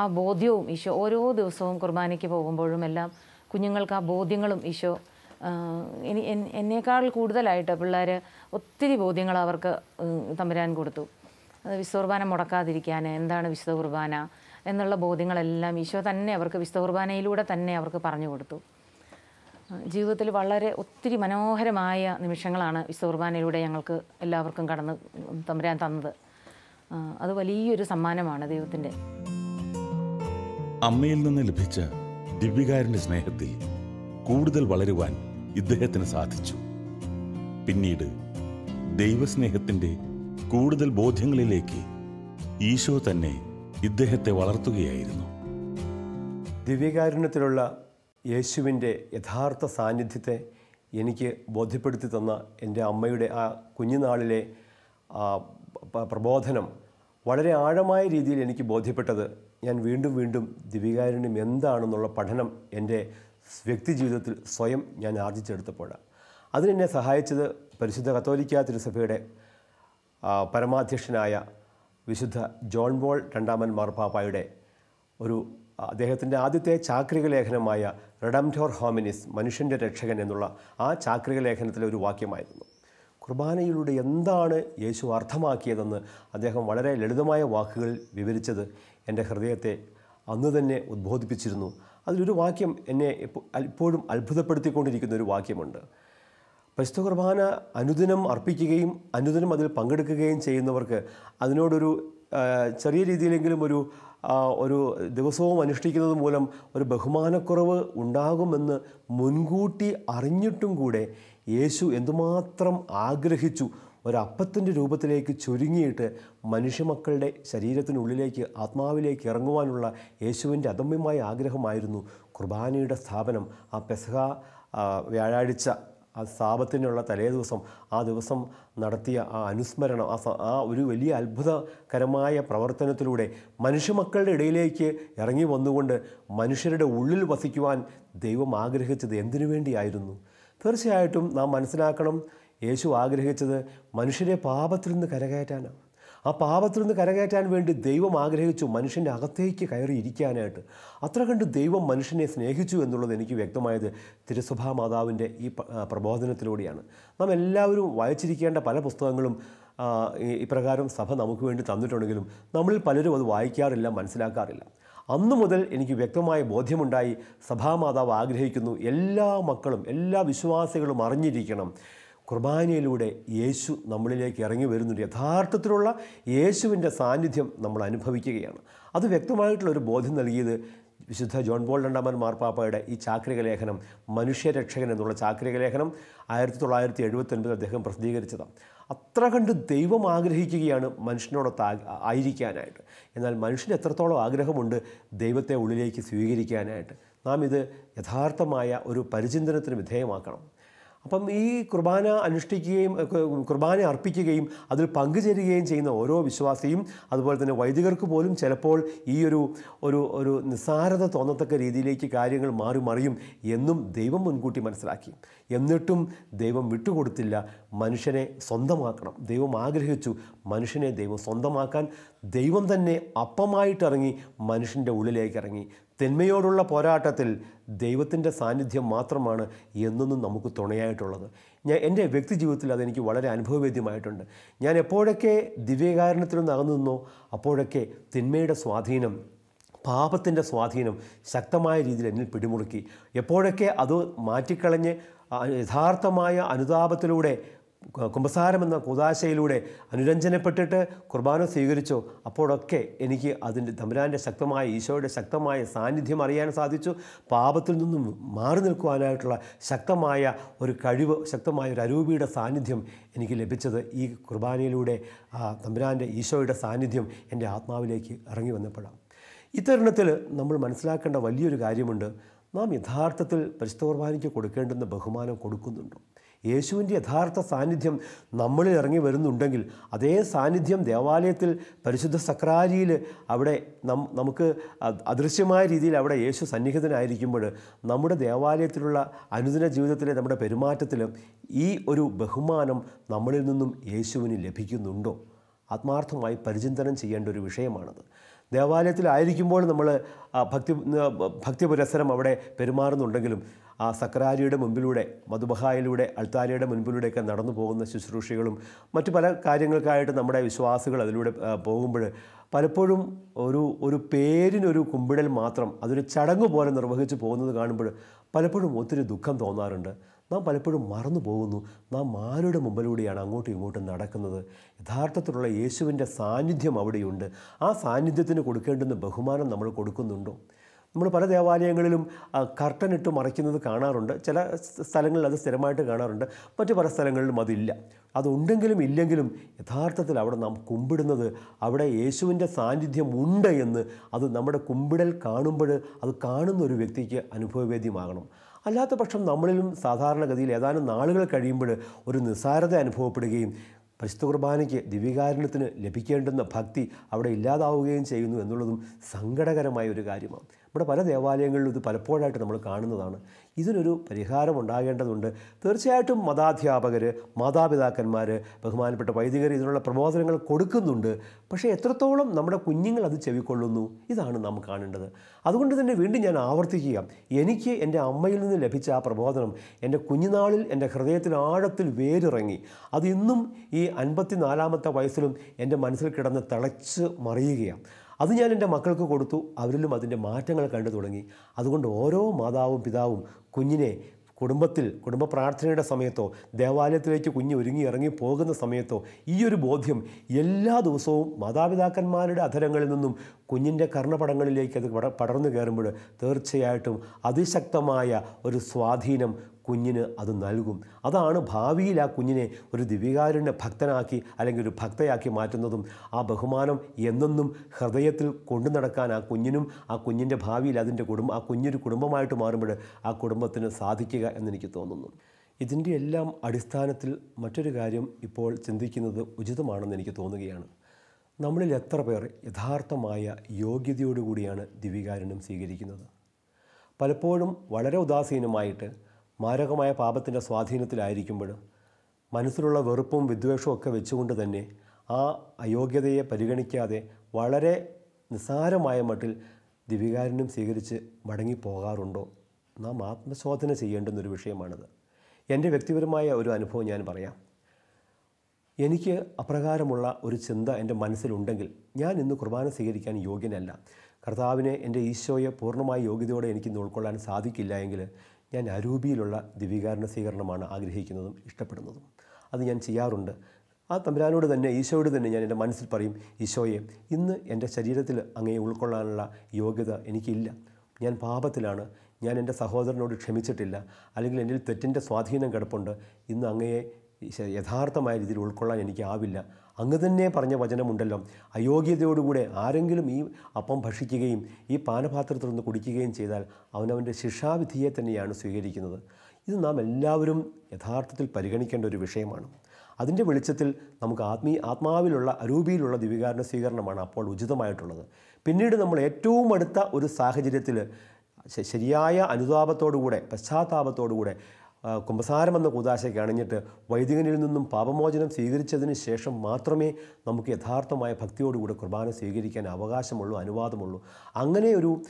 ആ ബോധ്യവും ഈശോ ഓരോ ദിവസവും കുർബാനയ്ക്ക് പോകുമ്പോഴും എല്ലാം കുഞ്ഞുങ്ങൾക്ക് ആ ബോധ്യങ്ങളും ഈശോ ഇനി എന്നേക്കാൾ കൂടുതലായിട്ട് പിള്ളേർ ഒത്തിരി ബോധ്യങ്ങൾ അവർക്ക് തമ്പുരാൻ കൊടുത്തു. വിശുദ്ധ കുർബാന മുടക്കാതിരിക്കാൻ എന്താണ് വിശുദ്ധ കുർബാന എന്നുള്ള ബോധ്യങ്ങളെല്ലാം ഈശോ തന്നെ അവർക്ക് വിശുദ്ധ കുർബാനയിലൂടെ തന്നെ അവർക്ക് പറഞ്ഞു കൊടുത്തു. ജീവിതത്തിൽ വളരെ ഒത്തിരി മനോഹരമായ നിമിഷങ്ങളാണ് വിശുദ്ധ കുർബാനയിലൂടെ ഞങ്ങൾക്ക് എല്ലാവർക്കും കടന്ന് തമ്പുരാൻ തന്നത്. അത് വലിയൊരു സമ്മാനമാണ് ദൈവത്തിന്റെ. അമ്മയിൽ നിന്ന് ലഭിച്ച ദിവ്യകാരന്റെ സ്നേഹത്തിൽ കൂടുതൽ വളരുവാൻ ഇദ്ദേഹത്തിന് സാധിച്ചു. പിന്നീട് ദൈവസ്നേഹത്തിന്റെ കൂടുതൽ ബോധ്യങ്ങളിലേക്ക് ഈശോ തന്നെ ഇദ്ദേഹത്തെ വളർത്തുകയായിരുന്നു. ദിവ്യകാരുണ്യത്തിലുള്ള യേശുവിന്റെ യഥാർത്ഥ സാന്നിധ്യത്തെ എനിക്ക് ബോധ്യപ്പെടുത്തി തന്ന എന്റെ അമ്മയുടെ ആ കുഞ്ഞുനാളിലെ പ്രബോധനം വളരെ ആഴമായ രീതിയിൽ എനിക്ക് ബോധ്യപ്പെട്ടത് ഞാൻ വീണ്ടും വീണ്ടും ദിവികാരുണ്യം എന്താണെന്നുള്ള പഠനം എന്റെ വ്യക്തി ജീവിതത്തിൽ സ്വയം ഞാൻ ആർജിച്ചെടുത്തപ്പോഴാണ് അതിനെന്നെ സഹായിച്ചത് പരിശുദ്ധ കത്തോലിക്ക തിരുസഭയുടെ പരമാധ്യക്ഷനായ വിശുദ്ധ ജോൺ ബോൾ രണ്ടാമൻ മാർപ്പാപ്പായുടെ ഒരു അദ്ദേഹത്തിന്റെ ആദ്യത്തെ ചാക്രിക ലേഖനമായ റെഡംറ്റോർ ഹോമിനിസ് മനുഷ്യന്റെ രക്ഷകൻ എന്നുള്ള ആ ചാക്രിക ലേഖനത്തിലെ ഒരു വാക്യമായിരുന്നു. കുർബാനയിലൂടെ എന്താണ് യേശു അർത്ഥമാക്കിയതെന്ന് അദ്ദേഹം വളരെ ലളിതമായ വാക്കുകളിൽ വിവരിച്ചത് എന്റെ ഹൃദയത്തെ അന്ന് തന്നെ ഉദ്ബോധിപ്പിച്ചിരുന്നു. അതിലൊരു വാക്യം എന്നെ ഇപ്പോ- ഇപ്പോഴും അത്ഭുതപ്പെടുത്തിക്കൊണ്ടിരിക്കുന്ന ഒരു വാക്യമുണ്ട്. പരിശുദ്ധ കുർബാന അനുദിനം അർപ്പിക്കുകയും അനുദിനം അതിൽ പങ്കെടുക്കുകയും ചെയ്യുന്നവർക്ക് അതിനോടൊരു ചെറിയ രീതിയിലെങ്കിലും ഒരു ഒരു ദിവസവും അനുഷ്ഠിക്കുന്നത് മൂലം ഒരു ബഹുമാനക്കുറവ് ഉണ്ടാകുമെന്ന് മുൻകൂട്ടി അറിഞ്ഞിട്ടും കൂടെ യേശു എന്തുമാത്രം ആഗ്രഹിച്ചു ഒരപ്പത്തിന്റെ രൂപത്തിലേക്ക് ചുരുങ്ങിയിട്ട് മനുഷ്യമക്കളുടെ ശരീരത്തിനുള്ളിലേക്ക് ആത്മാവിലേക്ക് ഇറങ്ങുവാനുള്ള യേശുവിന്റെ അദമ്യമായ ആഗ്രഹമായിരുന്നു. കുർബാനയുടെ സ്ഥാപനം ആ പെസഹ വ്യാഴാഴ്ച ആ സ്ഥാപത്തിനുള്ള തലേ ദിവസം ആ ദിവസം നടത്തിയ ആ അനുസ്മരണം ആ ആ ഒരു വലിയ അത്ഭുതകരമായ പ്രവർത്തനത്തിലൂടെ മനുഷ്യമക്കളുടെ ഇടയിലേക്ക് ഇറങ്ങി വന്നുകൊണ്ട് മനുഷ്യരുടെ ഉള്ളിൽ വസിക്കുവാൻ ദൈവം ആഗ്രഹിച്ചത് എന്തിനു വേണ്ടിയായിരുന്നു? തീർച്ചയായിട്ടും നാം മനസ്സിലാക്കണം യേശു ആഗ്രഹിച്ചത് മനുഷ്യരെ പാപത്തിൽ നിന്ന് കരകയറ്റാനാണ്. ആ പാപത്തിൽ നിന്ന് കരകയറ്റാൻ വേണ്ടി ദൈവം ആഗ്രഹിച്ചു മനുഷ്യന്റെ അകത്തേക്ക് കയറിയിരിക്കാനായിട്ട് അത്ര കണ്ട് ദൈവം മനുഷ്യനെ സ്നേഹിച്ചു എന്നുള്ളത് എനിക്ക് വ്യക്തമായത് തിരുസഭാ മാതാവിന്റെ ഈ പ്രബോധനത്തിലൂടെയാണ്. നാം എല്ലാവരും വായിച്ചിരിക്കേണ്ട പല പുസ്തകങ്ങളും ഇപ്രകാരം സഭ നമുക്ക് വേണ്ടി തന്നിട്ടുണ്ടെങ്കിലും നമ്മളിൽ പലരും അത് വായിക്കാറില്ല മനസ്സിലാക്കാറില്ല. അന്നു മുതൽ എനിക്ക് വ്യക്തമായ ബോധ്യമുണ്ടായി സഭാമാതാവ് ആഗ്രഹിക്കുന്നു എല്ലാ മക്കളും എല്ലാ വിശ്വാസികളും അറിഞ്ഞിരിക്കണം. കുർബാനയിലൂടെ യേശു നമ്മളിലേക്ക് ഇറങ്ങി വരുന്നുണ്ട്. യഥാർത്ഥത്തിലുള്ള യേശുവിന്റെ സാന്നിധ്യം നമ്മൾ അനുഭവിക്കുകയാണ്. അത് വ്യക്തമായിട്ടുള്ള ഒരു ബോധ്യം നൽകിയത് വിശുദ്ധ ജോൺ പോൾ രണ്ടാമൻ മാർപ്പാപ്പയുടെ ഈ ചാക്രിക ലേഖനം മനുഷ്യരക്ഷകൻ എന്നുള്ള ചാക്രിക ലേഖനം ആയിരത്തി തൊള്ളായിരത്തി എഴുപത്തൊൻപതിൽ അദ്ദേഹം പ്രസിദ്ധീകരിച്ചതാണ്. അത്ര കണ്ട് ദൈവം ആഗ്രഹിക്കുകയാണ് മനുഷ്യനോടൊത്ത് ആയിരിക്കാനായിട്ട്. എന്നാൽ മനുഷ്യന് എത്രത്തോളം ആഗ്രഹമുണ്ട് ദൈവത്തെ ഉള്ളിലേക്ക് സ്വീകരിക്കാനായിട്ട്? നാം ഇത് യഥാർത്ഥമായ ഒരു പരിചിന്തനത്തിന് വിധേയമാക്കണം. അപ്പം ഈ കുർബാന അനുഷ്ഠിക്കുകയും കുർബാന അർപ്പിക്കുകയും അതിൽ പങ്കുചേരുകയും ചെയ്യുന്ന ഓരോ വിശ്വാസിയും അതുപോലെ തന്നെ വൈദികർക്ക് പോലും ചിലപ്പോൾ ഈ ഒരു ഒരു ഒരു നിസ്സാരത തോന്നത്തക്ക രീതിയിലേക്ക് കാര്യങ്ങൾ മാറി മറിയും എന്നും ദൈവം മുൻകൂട്ടി മനസ്സിലാക്കി. എന്നിട്ടും ദൈവം വിട്ടുകൊടുത്തില്ല മനുഷ്യനെ സ്വന്തമാക്കണം. ദൈവം ആഗ്രഹിച്ചു മനുഷ്യനെ ദൈവം സ്വന്തമാക്കാൻ. ദൈവം തന്നെ അപ്പമായിട്ടിറങ്ങി മനുഷ്യന്റെ ഉള്ളിലേക്ക് ഇറങ്ങി തിന്മയോടുള്ള പോരാട്ടത്തിൽ ദൈവത്തിന്റെ സാന്നിധ്യം മാത്രമാണ് എന്നൊന്നും നമുക്ക് തുണയായിട്ടുള്ളത്. ഞാൻ എന്റെ വ്യക്തി ജീവിതത്തിൽ അതെനിക്ക് വളരെ അനുഭവവേദ്യമായിട്ടുണ്ട്. ഞാൻ എപ്പോഴൊക്കെ ദിവ്യകാരണത്തിൽ നിന്ന് അകന്നു നിന്നോ അപ്പോഴൊക്കെ തിന്മയുടെ സ്വാധീനം പാപത്തിന്റെ സ്വാധീനം ശക്തമായ രീതിയിൽ എന്നിൽ പിടിമുറുക്കി. എപ്പോഴൊക്കെ അത് മാറ്റിക്കളഞ്ഞ് യഥാർത്ഥമായ അനുതാപത്തിലൂടെ കു- കുമ്പസാരം എന്ന കുതാശയിലൂടെ അനുരഞ്ജനപ്പെട്ടിട്ട് കുർബാന സ്വീകരിച്ചു. അപ്പോഴൊക്കെ എനിക്ക് അതിന്റെ തമ്പുരാന്റെ ശക്തമായ ഈശോയുടെ ശക്തമായ സാന്നിധ്യം അറിയാൻ സാധിച്ചു. പാപത്തിൽ നിന്നും മാറി നിൽക്കുവാനായിട്ടുള്ള ശക്തമായ ഒരു കഴിവ് ശക്തമായ ഒരു അരൂപിയുടെ സാന്നിധ്യം എനിക്ക് ലഭിച്ചത് ഈ കുർബാനയിലൂടെ തമ്പുരാന്റെ ഈശോയുടെ സാന്നിധ്യം എന്റെ ആത്മാവിലേക്ക് ഇറങ്ങി വന്നപ്പോഴാണ്. ഇത്തരുണത്തിൽ നമ്മൾ മനസ്സിലാക്കേണ്ട വലിയൊരു കാര്യമുണ്ട്. നാം യഥാർത്ഥത്തിൽ പരിശുദ്ധ കുർബാനയ്ക്ക് കൊടുക്കേണ്ടുന്ന ബഹുമാനം കൊടുക്കുന്നുണ്ടോ? യേശുവിന്റെ യഥാർത്ഥ സാന്നിധ്യം നമ്മളിൽ ഇറങ്ങി വരുന്നുണ്ടെങ്കിൽ അതേ സാന്നിധ്യം ദേവാലയത്തിൽ പരിശുദ്ധ സക്രാരിയിൽ അവിടെ നമുക്ക് അദൃശ്യമായ രീതിയിൽ അവിടെ യേശു സന്നിഹിതനായിരിക്കുമ്പോൾ നമ്മുടെ ദേവാലയത്തിലുള്ള അനുദിന ജീവിതത്തിലെ നമ്മുടെ പെരുമാറ്റത്തിലും ഈ ഒരു ബഹുമാനം നമ്മളിൽ നിന്നും യേശുവിന് ലഭിക്കുന്നുണ്ടോ? ആത്മാർത്ഥമായി പരിചിന്തനം ചെയ്യേണ്ട ഒരു വിഷയമാണത്. ദേവാലയത്തിലായിരിക്കുമ്പോൾ നമ്മൾ ഭക്തി ഭക്തി പുരസരം അവിടെ പെരുമാറുന്നുണ്ടെങ്കിലും ആ സക്രാരിയുടെ മുമ്പിലൂടെ മധുബഹായിലൂടെ അൾത്താരിയുടെ മുൻപിലൂടെയൊക്കെ നടന്നു പോകുന്ന ശുശ്രൂഷകളും മറ്റു പല കാര്യങ്ങൾക്കായിട്ട് നമ്മുടെ വിശ്വാസികൾ അതിലൂടെ പോകുമ്പോൾ പലപ്പോഴും ഒരു ഒരു പേരിനൊരു കുമ്പിടൽ മാത്രം അതൊരു ചടങ്ങ് പോലെ നിർവഹിച്ച് പോകുന്നത് കാണുമ്പോൾ പലപ്പോഴും ഒത്തിരി ദുഃഖം തോന്നാറുണ്ട്. നാം പലപ്പോഴും മറന്നു പോകുന്നു. നാം ആരുടെ മുമ്പിലൂടെയാണ് അങ്ങോട്ടും ഇങ്ങോട്ടും നടക്കുന്നത്? യഥാർത്ഥത്തിലുള്ള യേശുവിന്റെ സാന്നിധ്യം അവിടെയുണ്ട്. ആ സാന്നിധ്യത്തിന് കൊടുക്കേണ്ടുന്ന ബഹുമാനം നമ്മൾ കൊടുക്കുന്നുണ്ടോ? നമ്മൾ പല ദേവാലയങ്ങളിലും കർട്ടൻ ഇട്ട് മറയ്ക്കുന്നത് കാണാറുണ്ട്. ചില സ്ഥലങ്ങളിൽ അത് സ്ഥിരമായിട്ട് കാണാറുണ്ട്. മറ്റു പല സ്ഥലങ്ങളിലും അതില്ല. അതുണ്ടെങ്കിലും ഇല്ലെങ്കിലും യഥാർത്ഥത്തിൽ അവിടെ നാം കുമ്പിടുന്നത് അവിടെ യേശുവിന്റെ സാന്നിധ്യം ഉണ്ട് എന്ന് അത് നമ്മുടെ കുമ്പിടൽ കാണുമ്പോൾ അത് കാണുന്ന ഒരു വ്യക്തിക്ക് അനുഭവവേദ്യമാകണം. അല്ലാത്ത പക്ഷം നമ്മളിലും സാധാരണഗതിയിൽ ഏതാനും നാളുകൾ കഴിയുമ്പോൾ ഒരു നിസ്സാരത അനുഭവപ്പെടുകയും പരിശുദ്ധ കുർബാനയ്ക്ക് ദിവ്യകാരുണ്യത്തിന് ലഭിക്കേണ്ടുന്ന ഭക്തി അവിടെ ഇല്ലാതാവുകയും ചെയ്യുന്നു എന്നുള്ളതും സങ്കടകരമായ ഒരു കാര്യമാണ്. നമ്മുടെ പല ദേവാലയങ്ങളിലും ഇത് പലപ്പോഴായിട്ട് നമ്മൾ കാണുന്നതാണ്. ഇതിനൊരു പരിഹാരം ഉണ്ടാകേണ്ടതുണ്ട്. തീർച്ചയായിട്ടും മതാധ്യാപകർ മാതാപിതാക്കന്മാർ ബഹുമാനപ്പെട്ട വൈദികർ ഇതിനുള്ള പ്രബോധനങ്ങൾ കൊടുക്കുന്നുണ്ട്. പക്ഷേ എത്രത്തോളം നമ്മുടെ കുഞ്ഞുങ്ങൾ അത് ചെവിക്കൊള്ളുന്നു? ഇതാണ് നാം കാണേണ്ടത്. അതുകൊണ്ട് തന്നെ വീണ്ടും ഞാൻ ആവർത്തിക്കുക. എനിക്ക് എന്റെ അമ്മയിൽ നിന്ന് ലഭിച്ച ആ പ്രബോധനം എന്റെ കുഞ്ഞുനാളിൽ എന്റെ ഹൃദയത്തിൽ ആഴത്തിൽ വേരിറങ്ങി. അത് ഇന്നും ഈ അൻപത്തി നാലാമത്തെ വയസ്സിലും എന്റെ മനസ്സിൽ കിടന്ന് തിളച്ച് മറിയുകയാണ്. അത് ഞാൻ എന്റെ മക്കൾക്ക് കൊടുത്തു. അവരിലും അതിന്റെ മാറ്റങ്ങൾ കണ്ടു തുടങ്ങി. അതുകൊണ്ട് ഓരോ മാതാവും പിതാവും കുഞ്ഞിനെ കുടുംബത്തിൽ കുടുംബ പ്രാർത്ഥനയുടെ സമയത്തോ ദേവാലയത്തിലേക്ക് കുഞ്ഞ് ഒരുങ്ങി ഇറങ്ങി പോകുന്ന സമയത്തോ ഈ ഒരു ബോധ്യം എല്ലാ ദിവസവും മാതാപിതാക്കന്മാരുടെ അധരങ്ങളിൽ നിന്നും കുഞ്ഞിന്റെ കർണപടങ്ങളിലേക്ക് അത് പട- പടർന്നു കയറുമ്പോൾ തീർച്ചയായിട്ടും അതിശക്തമായ ഒരു സ്വാധീനം കുഞ്ഞിന് അത് നൽകും. അതാണ് ഭാവിയിൽ ആ കുഞ്ഞിനെ ഒരു ദിവികാരുണ്യ ഭക്തനാക്കി അല്ലെങ്കിൽ ഒരു ഭക്തയാക്കി മാറ്റുന്നതും ആ ബഹുമാനം എന്നെന്നും ഹൃദയത്തിൽ കൊണ്ടു നടക്കാൻ ആ കുഞ്ഞിനും ആ കുഞ്ഞിന്റെ ഭാവിയിൽ അതിന്റെ കുടുംബം ആ കുഞ്ഞൊരു കുടുംബമായിട്ട് മാറുമ്പോൾ ആ കുടുംബത്തിന് സാധിക്കുക എന്നെനിക്ക് തോന്നുന്നു. ഇതിന്റെ എല്ലാം അടിസ്ഥാനത്തിൽ മറ്റൊരു കാര്യം ഇപ്പോൾ ചിന്തിക്കുന്നത് ഉചിതമാണെന്ന് എനിക്ക് തോന്നുകയാണ്. നമ്മളിൽ എത്ര പേർ യഥാർത്ഥമായ യോഗ്യതയോടുകൂടിയാണ് ദിവികാരുണ്യം സ്വീകരിക്കുന്നത്? പലപ്പോഴും വളരെ ഉദാസീനമായിട്ട് മാരകമായ പാപത്തിന്റെ സ്വാധീനത്തിലായിരിക്കുമ്പോൾ മനസ്സിലുള്ള വെറുപ്പും വിദ്വേഷവും ഒക്കെ വെച്ചുകൊണ്ട് തന്നെ ആ അയോഗ്യതയെ പരിഗണിക്കാതെ വളരെ നിസ്സാരമായ മട്ടിൽ ദിവികാരനും സ്വീകരിച്ച് മടങ്ങിപ്പോകാറുണ്ടോ? നാം ആത്മശോധന ചെയ്യേണ്ടുന്നൊരു വിഷയമാണിത്. എന്റെ വ്യക്തിപരമായ ഒരു അനുഭവം ഞാൻ പറയാം. എനിക്ക് അപ്രകാരമുള്ള ഒരു ചിന്ത എന്റെ മനസ്സിലുണ്ടെങ്കിൽ ഞാൻ ഇന്ന് കുർബാന സ്വീകരിക്കാൻ യോഗ്യനല്ല. കർത്താവിനെ എന്റെ ഈശോയെ പൂർണമായ യോഗ്യതയോടെ എനിക്ക് ഇന്ന് ഉൾക്കൊള്ളാൻ സാധിക്കില്ല എങ്കിൽ ഞാൻ അരൂപിയിലുള്ള ദിവികാരണ സ്വീകരണമാണ് ആഗ്രഹിക്കുന്നതും ഇഷ്ടപ്പെടുന്നതും. അത് ഞാൻ ചെയ്യാറുണ്ട്. ആ തമ്പുരാനോട് തന്നെ ഈശോയോട് തന്നെ ഞാൻ എന്റെ മനസ്സിൽ പറയും ഈശോയെ ഇന്ന് എന്റെ ശരീരത്തിൽ അങ്ങേ ഉൾക്കൊള്ളാനുള്ള യോഗ്യത എനിക്കില്ല. ഞാൻ പാപത്തിലാണ്. ഞാൻ എന്റെ സഹോദരനോട് ക്ഷമിച്ചിട്ടില്ല. അല്ലെങ്കിൽ എന്റെ തെറ്റിന്റെ സ്വാധീനം കിടപ്പുണ്ട്. ഇന്ന് അങ്ങയെ യഥാർത്ഥമായ രീതിയിൽ ഉൾക്കൊള്ളാൻ എനിക്കാവില്ല. അങ്ങ് തന്നെ പറഞ്ഞ വചനമുണ്ടല്ലോ. അയോഗ്യതയോടുകൂടെ ആരെങ്കിലും ഈ അപ്പം ഭക്ഷിക്കുകയും ഈ പാനപാത്രത്തിൽ നിന്ന് കുടിക്കുകയും ചെയ്താൽ അവനവന്റെ ശിക്ഷാവിധിയെ തന്നെയാണ് സ്വീകരിക്കുന്നത്. ഇത് നാം എല്ലാവരും യഥാർത്ഥത്തിൽ പരിഗണിക്കേണ്ട ഒരു വിഷയമാണ്. അതിന്റെ വെളിച്ചത്തിൽ നമുക്ക് ആത്മീ ആത്മാവിലുള്ള അരൂപിയിലുള്ള ദിവികാരണ സ്വീകരണമാണ് അപ്പോൾ ഉചിതമായിട്ടുള്ളത്. പിന്നീട് നമ്മൾ ഏറ്റവും അടുത്ത ഒരു സാഹചര്യത്തിൽ ശരിയായ അനുതാപത്തോടുകൂടെ പശ്ചാത്താപത്തോടുകൂടെ കുമ്പസാരമെന്ന കൂതാശയ്ക്ക് അണിഞ്ഞിട്ട് വൈദികനിൽ നിന്നും പാപമോചനം സ്വീകരിച്ചതിന് ശേഷം മാത്രമേ നമുക്ക് യഥാർത്ഥമായ ഭക്തിയോടുകൂടി കുർബാന സ്വീകരിക്കാൻ അവകാശമുള്ളൂ അനുവാദമുള്ളൂ. അങ്ങനെ ഒരു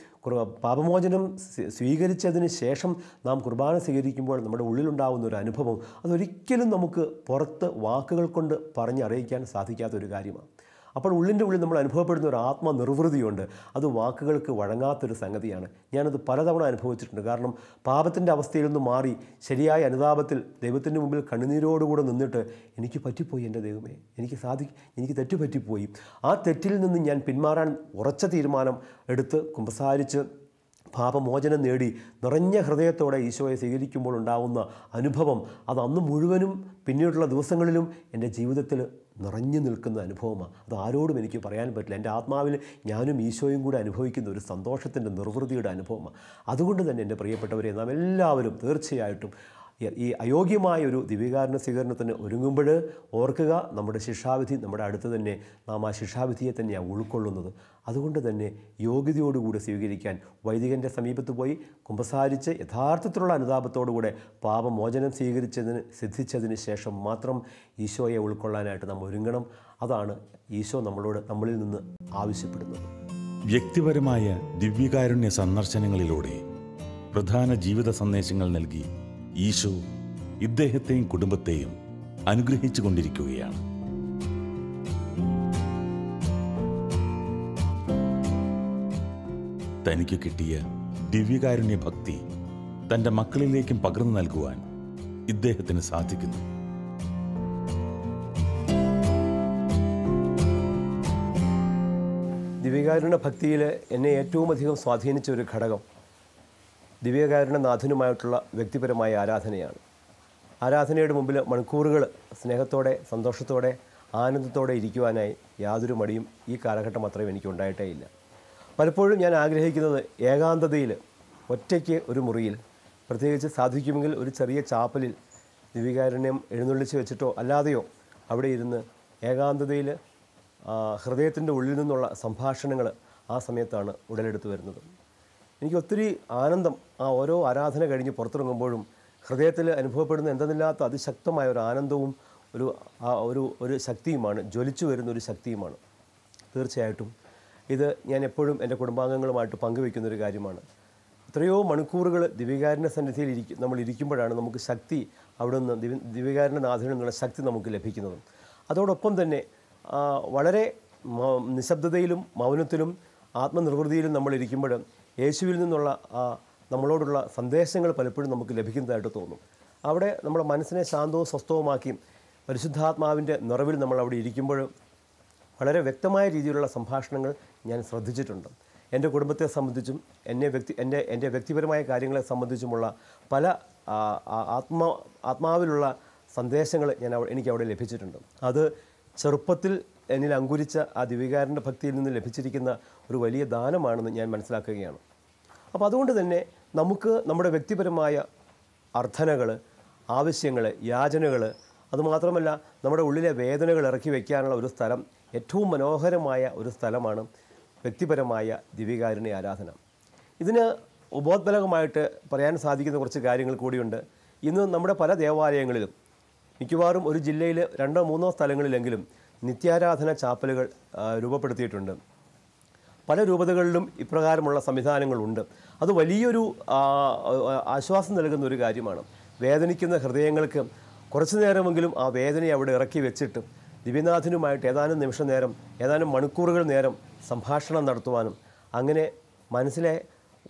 പാപമോചനം സ്വീ- സ്വീകരിച്ചതിന് ശേഷം നാം കുർബാന സ്വീകരിക്കുമ്പോൾ നമ്മുടെ ഉള്ളിലുണ്ടാകുന്ന ഒരു അനുഭവം അതൊരിക്കലും നമുക്ക് പുറത്ത് വാക്കുകൾ കൊണ്ട് പറഞ്ഞറിയിക്കാൻ സാധിക്കാത്ത ഒരു കാര്യമാണ്. അപ്പോൾ ഉള്ളിന്റെ ഉള്ളിൽ നമ്മൾ അനുഭവപ്പെടുന്ന ഒരു ആത്മനിർവൃതിയുണ്ട്. അത് വാക്കുകൾക്ക് വഴങ്ങാത്തൊരു സംഗതിയാണ്. ഞാനത് പലതവണ അനുഭവിച്ചിട്ടുണ്ട്. കാരണം പാപത്തിന്റെ അവസ്ഥയിൽ നിന്ന് മാറി ശരിയായ അനുതാപത്തിൽ ദൈവത്തിന്റെ മുമ്പിൽ കണ്ണുനീരോടുകൂടെ നിന്നിട്ട് എനിക്ക് പറ്റിപ്പോയി എന്റെ ദൈവമേ. എനിക്ക് സാധി എനിക്ക് തെറ്റ് പറ്റിപ്പോയി ആ തെറ്റിൽ നിന്ന് ഞാൻ പിന്മാറാൻ ഉറച്ച തീരുമാനം എടുത്ത് കുമ്പസാരിച്ച് പാപമോചനം നേടി നിറഞ്ഞ ഹൃദയത്തോടെ ഈശോയെ സ്വീകരിക്കുമ്പോൾ ഉണ്ടാവുന്ന അനുഭവം അത് അന്ന് മുഴുവനും പിന്നീടുള്ള ദിവസങ്ങളിലും എന്റെ ജീവിതത്തിൽ നിറഞ്ഞു നിൽക്കുന്ന അനുഭവമാണ്. അത് ആരോടും എനിക്ക് പറയാൻ പറ്റില്ല. എന്റെ ആത്മാവിൽ ഞാനും ഈശോയും കൂടെ അനുഭവിക്കുന്ന ഒരു സന്തോഷത്തിന്റെ നിർവൃതിയുടെ അനുഭവമാണ്. അതുകൊണ്ട് തന്നെ എന്റെ പ്രിയപ്പെട്ടവരെ നാം എല്ലാവരും തീർച്ചയായിട്ടും ഈ- അയോഗ്യമായ ഒരു ദിവികാരണ സ്വീകരണത്തിന് ഒരുങ്ങുമ്പോൾ ഓർക്കുക നമ്മുടെ ശിക്ഷാവിധി നമ്മുടെ അടുത്ത് തന്നെ നാം ആ ശിക്ഷാവിധിയെ തന്നെയാണ് ഉൾക്കൊള്ളുന്നത്. അതുകൊണ്ട് തന്നെ യോഗ്യതയോടുകൂടി സ്വീകരിക്കാൻ വൈദികന്റെ സമീപത്ത് പോയി കുമ്പസാരിച്ച് യഥാർത്ഥത്തിലുള്ള അനുതാപത്തോടുകൂടെ പാപമോചനം സ്വീകരിച്ചതിന് സിദ്ധിച്ചതിന് ശേഷം മാത്രം ഈശോയെ ഉൾക്കൊള്ളാനായിട്ട് നാം ഒരുങ്ങണം. അതാണ് ഈശോ നമ്മളോട് നമ്മളിൽ നിന്ന് ആവശ്യപ്പെടുന്നത്. വ്യക്തിപരമായ ദിവ്യകാരുണ്യ സന്ദർശനങ്ങളിലൂടെ പ്രധാന ജീവിത സന്ദേശങ്ങൾ നൽകി ഈശോ ഇദ്ദേഹത്തെയും കുടുംബത്തെയും അനുഗ്രഹിച്ചു കൊണ്ടിരിക്കുകയാണ്. തനിക്ക് കിട്ടിയ ദിവ്യകാരുണ്യ ഭക്തി തന്റെ മക്കളിലേക്കും പകർന്നു നൽകുവാൻ ഇദ്ദേഹത്തിന് സാധിക്കുന്നു. ദിവ്യകാരുണ്യ ഭക്തിയിൽ എന്നെ ഏറ്റവും അധികം സ്വാധീനിച്ച ഒരു ഘടകം ദിവ്യകാരുണ്യ നാഥനുമായിട്ടുള്ള വ്യക്തിപരമായ ആരാധനയാണ്. ആരാധനയുടെ മുമ്പിൽ മണിക്കൂറുകൾ സ്നേഹത്തോടെ സന്തോഷത്തോടെ ആനന്ദത്തോടെ ഇരിക്കുവാനായി യാതൊരു മടിയും ഈ കാലഘട്ടം അത്രയും എനിക്ക് ഉണ്ടായിട്ടേ ഇല്ല. പലപ്പോഴും ഞാൻ ആഗ്രഹിക്കുന്നത് ഏകാന്തതയിൽ ഒറ്റയ്ക്ക് ഒരു മുറിയിൽ പ്രത്യേകിച്ച് സാധിക്കുമെങ്കിൽ ഒരു ചെറിയ ചാപ്പലിൽ ദിവ്യകാരുണ്യം എഴുന്നള്ളിച്ച് വെച്ചിട്ടോ അല്ലാതെയോ അവിടെ ഇരുന്ന് ഏകാന്തതയിൽ ഹൃദയത്തിന്റെ ഉള്ളിൽ നിന്നുള്ള സംഭാഷണങ്ങൾ ആ സമയത്താണ് ഉടലെടുത്ത് വരുന്നത്. എനിക്ക് ഒത്തിരി ആനന്ദം ആ ഓരോ ആരാധന കഴിഞ്ഞ് പുറത്തിറങ്ങുമ്പോഴും ഹൃദയത്തിൽ അനുഭവപ്പെടുന്ന എന്തെന്നില്ലാത്ത അതിശക്തമായ ഒരു ആനന്ദവും ഒരു ഒരു ഒരു ശക്തിയുമാണ് ജ്വലിച്ചു വരുന്ന ഒരു ശക്തിയുമാണ്. തീർച്ചയായിട്ടും ഇത് ഞാൻ എപ്പോഴും എന്റെ കുടുംബാംഗങ്ങളുമായിട്ട് പങ്കുവെക്കുന്ന ഒരു കാര്യമാണ്. എത്രയോ മണിക്കൂറുകൾ ദിവികാരന്റെ സന്നിധിയിൽ ഇരിക്കും നമ്മൾ ഇരിക്കുമ്പോഴാണ് നമുക്ക് ശക്തി അവിടെ നിന്ന് ദിവ ദിവികാരന്റെ നാഥനിൽ നിന്നുള്ള ശക്തി നമുക്ക് ലഭിക്കുന്നത്. അതോടൊപ്പം തന്നെ വളരെ നിശബ്ദതയിലും മൗനത്തിലും ആത്മനിർവൃതിയിലും നമ്മൾ ഇരിക്കുമ്പോൾ യേശുവിൽ നിന്നുള്ള ആ നമ്മളോടുള്ള സന്ദേശങ്ങൾ പലപ്പോഴും നമുക്ക് ലഭിക്കുന്നതായിട്ട് തോന്നും. അവിടെ നമ്മുടെ മനസ്സിനെ ശാന്തവും സ്വസ്ഥവുമാക്കി പരിശുദ്ധാത്മാവിന്റെ നിറവിൽ നമ്മൾ അവിടെ ഇരിക്കുമ്പോൾ വളരെ വ്യക്തമായ രീതിയിലുള്ള സംഭാഷണങ്ങൾ ഞാൻ ശ്രദ്ധിച്ചിട്ടുണ്ട്. എന്റെ കുടുംബത്തെ സംബന്ധിച്ചും എന്നെ വ്യക്തി എന്റെ എന്റെ വ്യക്തിപരമായ കാര്യങ്ങളെ സംബന്ധിച്ചുമുള്ള പല ആത്മാ ആത്മാവിലുള്ള സന്ദേശങ്ങൾ ഞാൻ എനിക്ക് അവിടെ ലഭിച്ചിട്ടുണ്ട്. അത് ചെറുപ്പത്തിൽ എന്നിൽ അങ്കുരിച്ച ആ ദിവികാരന്റെ ഭക്തിയിൽ നിന്ന് ലഭിച്ചിരിക്കുന്ന ഒരു വലിയ ദാനമാണെന്ന് ഞാൻ മനസ്സിലാക്കുകയാണ്. അപ്പോൾ അതുകൊണ്ട് തന്നെ നമുക്ക് നമ്മുടെ വ്യക്തിപരമായ അർത്ഥനകൾ ആവശ്യങ്ങൾ യാചനകൾ അതുമാത്രമല്ല നമ്മുടെ ഉള്ളിലെ വേദനകൾ ഇറക്കി വയ്ക്കാനുള്ള ഒരു സ്ഥലം ഏറ്റവും മനോഹരമായ ഒരു സ്ഥലമാണ് വ്യക്തിപരമായ ദിവികാരുണ്യ ആരാധന. ഇതിന് ഉപോത്ബലകമായിട്ട് പറയാൻ സാധിക്കുന്ന കുറച്ച് കാര്യങ്ങൾ കൂടിയുണ്ട്. ഇന്ന് നമ്മുടെ പല ദേവാലയങ്ങളിലും മിക്കവാറും ഒരു ജില്ലയിൽ രണ്ടോ മൂന്നോ സ്ഥലങ്ങളിലെങ്കിലും നിത്യാരാധന ചാപ്പലുകൾ രൂപപ്പെടുത്തിയിട്ടുണ്ട്. പല രൂപതകളിലും ഇപ്രകാരമുള്ള സംവിധാനങ്ങളുണ്ട്. അത് വലിയൊരു ആശ്വാസം നൽകുന്ന ഒരു കാര്യമാണ്. വേദനിക്കുന്ന ഹൃദയങ്ങൾക്ക് കുറച്ചു നേരമെങ്കിലും ആ വേദനയെ അവിടെ ഇറക്കി വെച്ചിട്ട് ദിവ്യനാഥനുമായിട്ട് ഏതാനും നിമിഷ നേരം ഏതാനും മണിക്കൂറുകൾ നേരം സംഭാഷണം നടത്തുവാനും അങ്ങനെ മനസ്സിലെ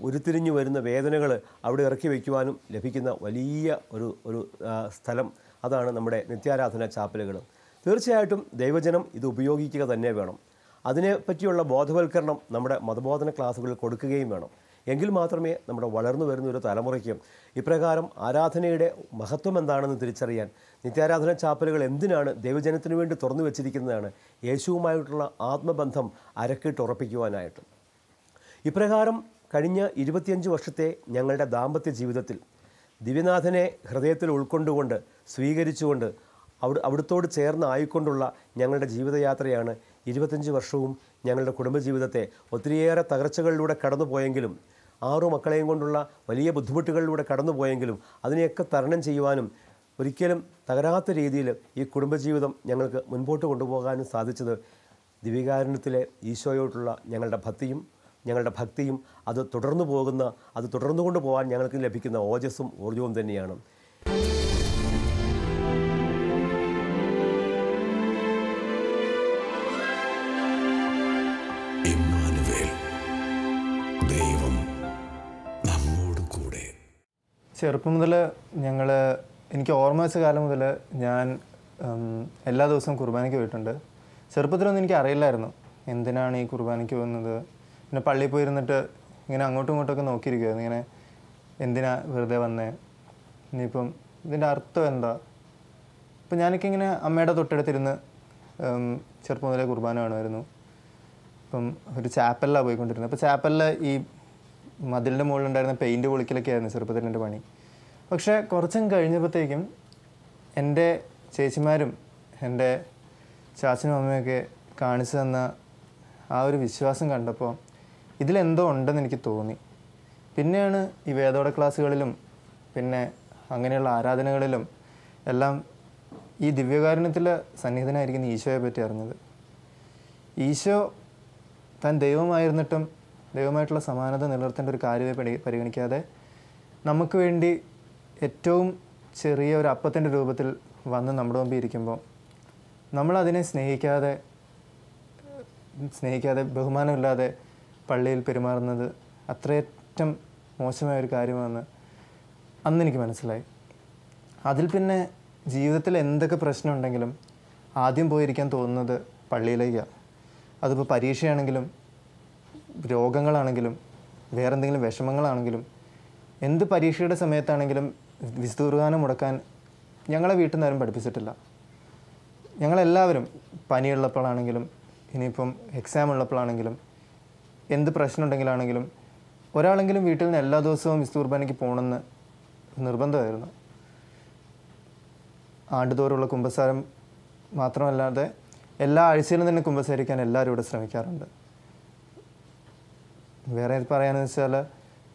ഉരുത്തിരിഞ്ഞു വരുന്ന വേദനകൾ അവിടെ ഇറക്കി വയ്ക്കുവാനും ലഭിക്കുന്ന വലിയ ഒരു ഒരു സ്ഥലം അതാണ് നമ്മുടെ നിത്യാരാധന ചാപ്പലുകൾ. തീർച്ചയായിട്ടും ദൈവജനം ഇത് ഉപയോഗിക്കുക തന്നെ വേണം. അതിനെപ്പറ്റിയുള്ള ബോധവൽക്കരണം നമ്മുടെ മതബോധന ക്ലാസ്സുകളിൽ കൊടുക്കുകയും വേണം. എങ്കിൽ മാത്രമേ നമ്മുടെ വളർന്നു വരുന്ന ഒരു തലമുറയ്ക്ക് ഇപ്രകാരം ആരാധനയുടെ മഹത്വം എന്താണെന്ന് തിരിച്ചറിയാൻ നിത്യാരാധന ചാപ്പലുകൾ എന്തിനാണ് ദൈവജനത്തിന് വേണ്ടി തുറന്നു വെച്ചിരിക്കുന്നതാണ് യേശുവുമായിട്ടുള്ള ആത്മബന്ധം അരക്കിട്ട് ഉറപ്പിക്കുവാനായിട്ട്. ഇപ്രകാരം കഴിഞ്ഞ ഇരുപത്തിയഞ്ച് വർഷത്തെ ഞങ്ങളുടെ ദാമ്പത്യ ജീവിതത്തിൽ ദിവ്യനാഥനെ ഹൃദയത്തിൽ ഉൾക്കൊണ്ടുകൊണ്ട് സ്വീകരിച്ചുകൊണ്ട് അവിടെ അവിടുത്തോട് ചേർന്ന് ആയിക്കൊണ്ടുള്ള ഞങ്ങളുടെ ജീവിതയാത്രയാണ് ഇരുപത്തഞ്ച് വർഷവും ഞങ്ങളുടെ കുടുംബജീവിതത്തെ ഒത്തിരിയേറെ തകർച്ചകളിലൂടെ കടന്നുപോയെങ്കിലും ആറു മക്കളെയും കൊണ്ടുള്ള വലിയ ബുദ്ധിമുട്ടുകളിലൂടെ കടന്നുപോയെങ്കിലും അതിനെയൊക്കെ തരണം ചെയ്യുവാനും ഒരിക്കലും തകരാത്ത രീതിയിൽ ഈ കുടുംബജീവിതം ഞങ്ങൾക്ക് മുൻപോട്ട് കൊണ്ടുപോകാനും സാധിച്ചത് ദിവികാരുണ്യത്തിലെ ഈശോയോടുള്ള ഞങ്ങളുടെ ഭക്തിയും ഞങ്ങളുടെ ഭക്തിയും അത് തുടർന്നു പോകുന്ന അത് തുടർന്നു കൊണ്ടുപോകാൻ ഞങ്ങൾക്ക് ലഭിക്കുന്ന ഓജസ്സും ഊർജവും തന്നെയാണ്. ചെറുപ്പം മുതൽ ഞങ്ങൾ എനിക്ക് ഓർമ്മ വെച്ച കാലം മുതൽ ഞാൻ എല്ലാ ദിവസവും കുർബാനയ്ക്ക് പോയിട്ടുണ്ട്. ചെറുപ്പത്തിലൊന്നും എനിക്ക് അറിയില്ലായിരുന്നു എന്തിനാണ് ഈ കുർബാനയ്ക്ക് പോകുന്നത്. പിന്നെ പള്ളിയിൽ പോയിരുന്നിട്ട് ഇങ്ങനെ അങ്ങോട്ടും ഇങ്ങോട്ടൊക്കെ നോക്കിയിരിക്കുമായിരുന്നു ഇങ്ങനെ എന്തിനാ വെറുതെ വന്നേ? ഇനിയിപ്പം ഇതിന്റെ അർത്ഥം എന്താ? ഇപ്പം ഞാനൊക്കെ ഇങ്ങനെ അമ്മയുടെ തൊട്ടടുത്തിരുന്ന് ചെറുപ്പം മുതലേ കുർബാന കാണുമായിരുന്നു. ഇപ്പം ഒരു ചാപ്പലിലാണ് പോയിക്കൊണ്ടിരുന്നത്. അപ്പോൾ ചാപ്പലിൽ ഈ മതിലിന്റെ മുകളിലുണ്ടായിരുന്ന പെയിന്റ് പൊളിക്കലൊക്കെ ആയിരുന്നു ചെറുപ്പത്തിൽ എന്റെ പണി. പക്ഷേ കുറച്ചും കഴിഞ്ഞപ്പോഴത്തേക്കും എന്റെ ചേച്ചിമാരും എന്റെ ചാച്ചനും അമ്മയൊക്കെ കാണിച്ചു തന്ന ആ ഒരു വിശ്വാസം കണ്ടപ്പോൾ ഇതിലെന്തോ ഉണ്ടെന്ന് എനിക്ക് തോന്നി. പിന്നെയാണ് ഈ വേദോട ക്ലാസ്സുകളിലും പിന്നെ അങ്ങനെയുള്ള ആരാധനകളിലും എല്ലാം ഈ ദിവ്യകാരുണ്യത്തിൽ സന്നിഹിതനായിരിക്കുന്ന ഈശോയെ പറ്റി അറിഞ്ഞത്. ഈശോ താൻ ദൈവമായിരുന്നിട്ടും ദൈവമായിട്ടുള്ള സമാനത നിലനിർത്തേണ്ട ഒരു കാര്യമായി പരി- പരിഗണിക്കാതെ നമുക്ക് വേണ്ടി ഏറ്റവും ചെറിയ ഒരു അപ്പത്തിന്റെ രൂപത്തിൽ വന്ന് നമ്മുടെ മുമ്പിൽ ഇരിക്കുമ്പോൾ നമ്മളതിനെ സ്നേഹിക്കാതെ സ്നേഹിക്കാതെ ബഹുമാനമില്ലാതെ പള്ളിയിൽ പെരുമാറുന്നത് അത്രയേറ്റം മോശമായ ഒരു കാര്യമാണെന്ന് അന്ന് എനിക്ക് മനസ്സിലായി. അതിൽ പിന്നെ ജീവിതത്തിൽ എന്തൊക്കെ പ്രശ്നമുണ്ടെങ്കിലും ആദ്യം പോയിരിക്കാൻ തോന്നുന്നത് പള്ളിയിലേക്കാണ്. അതിപ്പോൾ പരീക്ഷയാണെങ്കിലും രോഗങ്ങളാണെങ്കിലും വേറെന്തെങ്കിലും വിഷമങ്ങളാണെങ്കിലും എന്ത് പരീക്ഷയുടെ സമയത്താണെങ്കിലും വിസ്തുർഗാനം മുടക്കാൻ ഞങ്ങളെ വീട്ടിൽ നിന്നാരും പഠിപ്പിച്ചിട്ടില്ല. ഞങ്ങളെല്ലാവരും പനിയുള്ളപ്പോഴാണെങ്കിലും ഇനിയിപ്പം എക്സാം ഉള്ളപ്പോഴാണെങ്കിലും എന്ത് പ്രശ്നം ഉണ്ടെങ്കിലാണെങ്കിലും ഒരാളെങ്കിലും വീട്ടിൽ നിന്ന് എല്ലാ ദിവസവും വിസ്തുർബാനയ്ക്ക് പോകണമെന്ന് നിർബന്ധമായിരുന്നു. ആണ്ടുതോറുള്ള കുമ്പസാരം മാത്രമല്ലാതെ എല്ലാ ആഴ്ചയിലും തന്നെ കുമ്പസാരിക്കാൻ എല്ലാവരും ഇവിടെ ശ്രമിക്കാറുണ്ട്. വേറെ പറയാമെന്ന് വെച്ചാൽ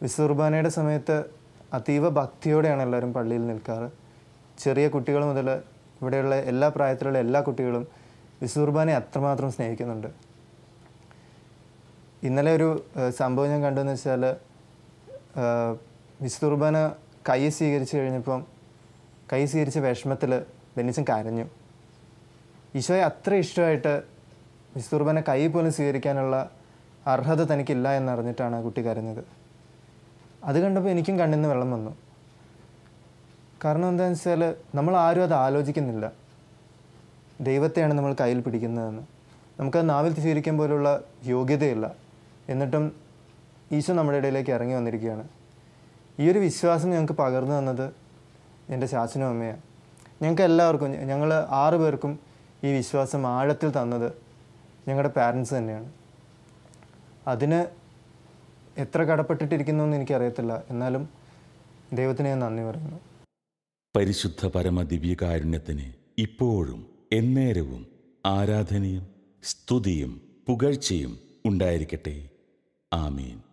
വിസുർബാനയുടെ സമയത്ത് അതീവ ഭക്തിയോടെയാണ് എല്ലാവരും പള്ളിയിൽ നിൽക്കാറ്. ചെറിയ കുട്ടികൾ മുതൽ ഇവിടെയുള്ള എല്ലാ പ്രായത്തിലുള്ള എല്ലാ കുട്ടികളും വിസുർബാനെ അത്രമാത്രം സ്നേഹിക്കുന്നുണ്ട്. ഇന്നലെ ഒരു സംഭവം ഞാൻ കണ്ടെന്ന് വെച്ചാൽ വിസ്തുർബാന കൈ സ്വീകരിച്ചു കഴിഞ്ഞപ്പം കൈ സ്വീകരിച്ച വിഷമത്തിൽ ബെന്നിച്ചൻ കരഞ്ഞു. ഈശോയെ അത്ര ഇഷ്ടമായിട്ട് വിസ്തുർബാനെ കൈ പോലും സ്വീകരിക്കാനുള്ള അർഹത തനിക്കില്ല എന്നറിഞ്ഞിട്ടാണ് ആ കുട്ടി കരഞ്ഞത്. അത് കണ്ടപ്പോൾ എനിക്കും കണ്ണിൽ നിന്ന് വെള്ളം വന്നു. കാരണം എന്താണെന്ന് വെച്ചാൽ നമ്മൾ ആരും അത് ആലോചിക്കുന്നില്ല. ദൈവത്തെയാണ് നമ്മൾ കയ്യിൽ പിടിക്കുന്നതെന്ന്. നമുക്കത് നാവിൽ സ്വീകരിക്കാൻ പോലുള്ള യോഗ്യതയില്ല. എന്നിട്ടും ഈശോ നമ്മുടെ ഇടയിലേക്ക് ഇറങ്ങി വന്നിരിക്കുകയാണ്. ഈ ഒരു വിശ്വാസം ഞങ്ങൾക്ക് പകർന്നു തന്നത് എന്റെ ചാച്ചനും അമ്മയാണ് ഞങ്ങൾക്ക് എല്ലാവർക്കും ഞങ്ങൾ ആറ് പേർക്കും ഈ വിശ്വാസം ആഴത്തിൽ തന്നത് ഞങ്ങളുടെ പാരൻസ് തന്നെയാണ്. അതിന് എത്ര കടപ്പെട്ടിട്ടിരിക്കുന്നു എന്ന് എനിക്കറിയത്തില്ല. എന്നാലും ദൈവത്തിന് ഞാൻ നന്ദി പറയുന്നു. പരിശുദ്ധ പരമ ദിവ്യകാരുണ്യത്തിന് ഇപ്പോഴും എന്നേരവും ആരാധനയും സ്തുതിയും പുകഴ്ചയും ഉണ്ടായിരിക്കട്ടെ. ആമീൻ.